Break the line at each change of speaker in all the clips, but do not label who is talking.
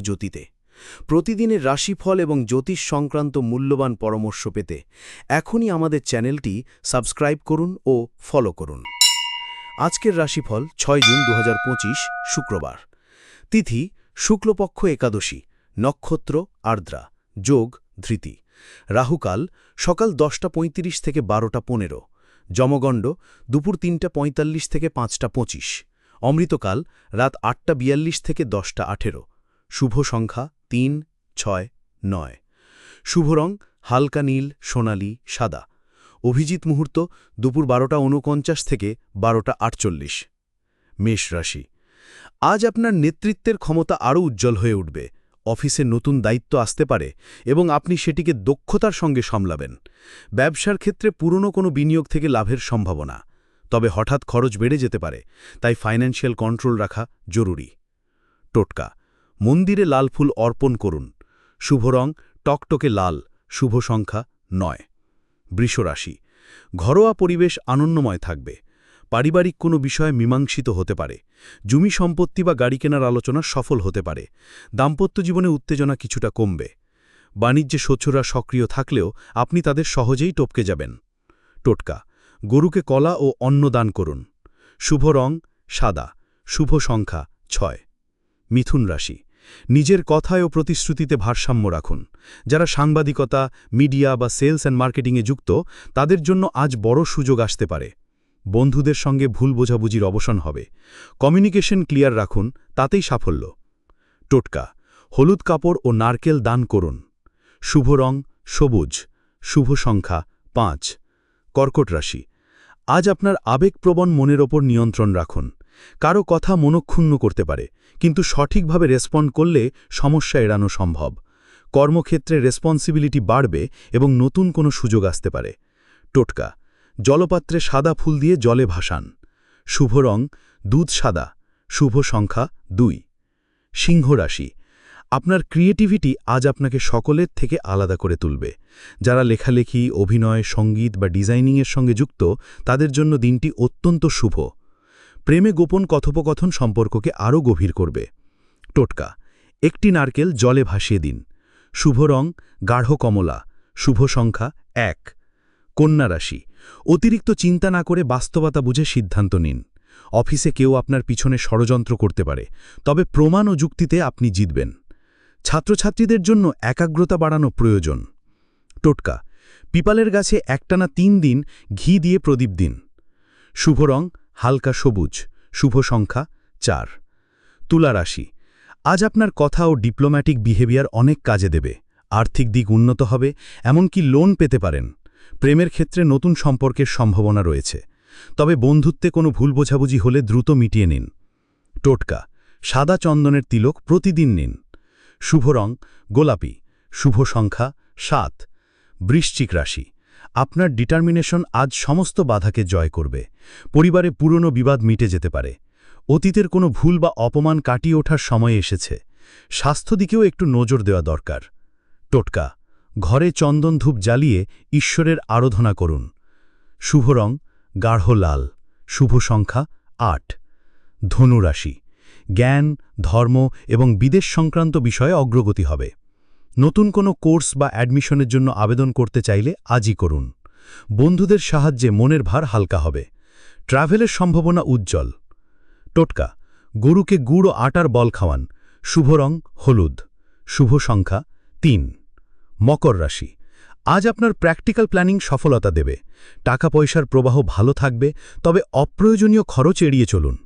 জ্যোতিতে প্রতিদিনের রাশিফল এবং জ্যোতিষ সংক্রান্ত মূল্যবান পরামর্শ পেতে এখনই আমাদের চ্যানেলটি সাবস্ক্রাইব করুন ও ফলো করুন। আজকের রাশিফল ছয় জুন দু হাজার পঁচিশ, শুক্রবার। তিথি, শুক্লপক্ষ একাদশী, নক্ষত্র, আর্দ্রা, যোগ, ধৃতি। রাহুকাল, সকাল দশটা পঁয়ত্রিশ থেকে বারোটা পনেরো। যমগণ্ড, দুপুর তিনটা পঁয়তাল্লিশ থেকে পাঁচটা পঁচিশ। অমৃতকাল, রাত আটটা বিয়াল্লিশ থেকে দশটা আঠেরো। শুভ সংখ্যা তিন, ছয়, নয়। শুভ রং হালকা নীল, সোনালি, সাদা। অভিজিৎ মুহূর্ত দুপুর বারোটা ঊনপঞ্চাশ থেকে বারোটা আটচল্লিশ। মেষ রাশি। আজ আপনার নেতৃত্বের ক্ষমতা আরও উজ্জ্বল হয়ে উঠবে। অফিসে নতুন দায়িত্ব আসতে পারে এবং আপনি সেটিকে দক্ষতার সঙ্গে সামলাবেন। ব্যবসার ক্ষেত্রে পুরনো কোনো বিনিয়োগ থেকে লাভের সম্ভাবনা। তবে হঠাৎ খরচ বেড়ে যেতে পারে, তাই ফাইন্যান্সিয়াল কন্ট্রোল রাখা জরুরি। টোটকা। মন্দিরে লাল ফুল অর্পণ করুন। শুভ রং, টকটকে লাল। শুভ সংখ্যা, নয়। বৃষরাশি, ঘরোয়া পরিবেশ আনন্দময় থাকবে। পারিবারিক কোনো বিষয়ে মীমাংসিত হতে পারে। জমি সম্পত্তি বা গাড়ি কেনার আলোচনা সফল হতে পারে। দাম্পত্য জীবনে উত্তেজনা কিছুটা কমবে। বাণিজ্যে সচ্ছরা সক্রিয় থাকলেও আপনি তাদের সহজেই টপকে যাবেন। টোটকা, গরুকে কলা ও অন্ন দান করুন। শুভ রং, সাদা। শুভ সংখ্যা, ছয়। মিথুন রাশি নিজের কথায় ও প্রতিশ্রুতিতে ভারসাম্য রাখুন। যারা সাংবাদিকতা, মিডিয়া বা সেলস অ্যান্ড মার্কেটিংয়ে যুক্ত, তাদের জন্য আজ বড় সুযোগ আসতে পারে। বন্ধুদের সঙ্গে ভুল বোঝাবুঝির অবসান হবে। কমিউনিকেশন ক্লিয়ার রাখুন, তাতেই সাফল্য। টোটকা, হলুদ কাপড় ও নারকেল দান করুন। শুভ রং, সবুজ। শুভ সংখ্যা, পাঁচ। কর্কট রাশি, আজ আপনার আবেগপ্রবণ মনের ওপর নিয়ন্ত্রণ রাখুন। কারও কথা মনক্ষুণ্ণ করতে পারে, কিন্তু সঠিকভাবে রেসপন্ড করলে সমস্যা এড়ানো সম্ভব। কর্মক্ষেত্রে রেসপন্সিবিলিটি বাড়বে এবং নতুন কোনো সুযোগ আসতে পারে। টোটকা, জলপাত্রে সাদা ফুল দিয়ে জলে ভাসান। শুভ রং, দুধ সাদা, শুভ সংখ্যা দুই। সিংহ রাশি, আপনার ক্রিয়েটিভিটি আজ আপনাকে সকলের থেকে আলাদা করে তুলবে। যারা লেখালেখি, অভিনয়, সংগীত বা ডিজাইনিংয়ের সঙ্গে যুক্ত, তাদের জন্য দিনটি অত্যন্ত শুভ। প্রেমে গোপন কথোপকথন সম্পর্ককে আরও গভীর করবে। টোটকা, একটি নারকেল জলে ভাসিয়ে দিন। শুভ রং, গাঢ় কমলা। শুভ সংখ্যা, এক। কন্যা রাশি, অতিরিক্ত চিন্তা না করে বাস্তবতা বুঝে সিদ্ধান্ত নিন। অফিসে কেউ আপনার পিছনে ষড়যন্ত্র করতে পারে, তবে প্রমাণ ও যুক্তিতে আপনি জিতবেন। ছাত্রছাত্রীদের জন্য একাগ্রতা বাড়ানো প্রয়োজন। টোটকা, পিপালের গাছে একটানা তিন দিন ঘি দিয়ে প্রদীপ দিন। শুভ রং হালকা সবুজ, শুভ সংখ্যা চার। তুলা রাশি, আজ আপনার কথা ও ডিপ্লোম্যাটিক বিহেভিয়ার অনেক কাজে দেবে, আর্থিক দিক উন্নত হবে, এমনকি লোন পেতে পারেন। প্রেমের ক্ষেত্রে নতুন সম্পর্কের সম্ভাবনা রয়েছে। তবে বন্ধুত্বে কোনো ভুল বোঝাবুঝি হলে দ্রুত মিটিয়ে নিন। টোটকা, সাদা চন্দনের তিলক প্রতিদিন নিন। শুভ রং, গোলাপি, শুভ সংখ্যা সাত। বৃশ্চিক রাশি আপনার ডিটারমিনেশন আজ সমস্ত বাধাকে জয় করবে। পরিবারে পুরনো বিবাদ মিটে যেতে পারে। অতীতের কোনো ভুল বা অপমান কাটিয়ে ওঠার সময় এসেছে। স্বাস্থ্য দিকেও একটু নজর দেওয়া দরকার। টোটকা, ঘরে চন্দন ধূপ জ্বালিয়ে ঈশ্বরের আরাধনা করুন। শুভ রং, গাঢ় লাল। শুভ সংখ্যা, আট। ধনুরাশি, জ্ঞান, ধর্ম এবং বিদেশ সংক্রান্ত বিষয়ে অগ্রগতি হবে। নতুন কোনো কোর্স বা অ্যাডমিশনের জন্য আবেদন করতে চাইলে আজই করুন। বন্ধুদের সাহায্যে মনের ভার হালকা হবে। ট্রাভেলের সম্ভাবনা উজ্জ্বল। টোটকা, গরুকে গুড় ও আটার বল খাওয়ান। শুভ রং, হলুদ। শুভ সংখ্যা, তিন। মকর রাশি, আজ আপনার প্র্যাকটিক্যাল প্ল্যানিং সফলতা দেবে। টাকা পয়সার প্রবাহ ভালো থাকবে, তবে অপ্রয়োজনীয় খরচ এড়িয়ে চলুন।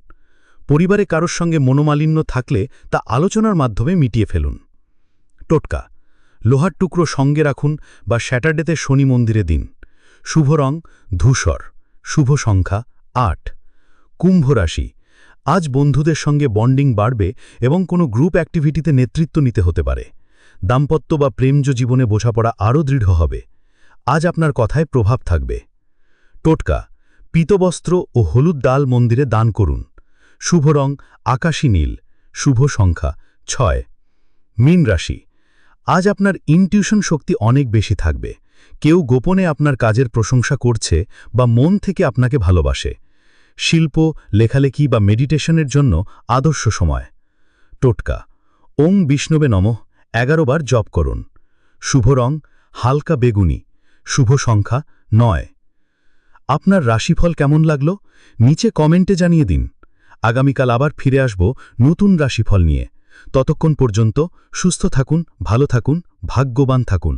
পরিবারে কারোর সঙ্গে মনোমালিন্য থাকলে তা আলোচনার মাধ্যমে মিটিয়ে ফেলুন। টোটকা লোহার টুকরো সঙ্গে রাখুন বা স্যাটারডেতে শনি মন্দিরে দিন। শুভ রং, ধূসর। শুভ সংখ্যা, আট। কুম্ভ রাশি। আজ বন্ধুদের সঙ্গে বন্ডিং বাড়বে এবং কোনো গ্রুপ অ্যাক্টিভিটিতে নেতৃত্ব নিতে হতে পারে। দাম্পত্য বা প্রেমজ জীবনে বোঝাপড়া আরও দৃঢ় হবে। আজ আপনার কথায় প্রভাব থাকবে। টোটকা। পিতবস্ত্র ও হলুদ ডাল মন্দিরে দান করুন। শুভ রং, আকাশী নীল। শুভ সংখ্যা, ছয়। মীন রাশি। আজ আপনার ইনটিউশন শক্তি অনেক বেশি থাকবে। কেউ গোপনে আপনার কাজের প্রশংসা করছে বা মন থেকে আপনাকে ভালোবাসে। শিল্প, লেখালেখি বা মেডিটেশনের জন্য আদর্শ সময়। টোটকা। ওং বিষ্ণবে নমঃ। এগারো বার জপ করুন। শুভ রং, হালকা বেগুনি। শুভ সংখ্যা, নয়। আপনার রাশিফল কেমন লাগল? নিচে কমেন্টে জানিয়ে দিন। আগামীকাল আবার ফিরে আসব নতুন রাশিফল নিয়ে। ততক্ষণ পর্যন্ত সুস্থ থাকুন ভালো থাকুন ভাগ্যবান থাকুন।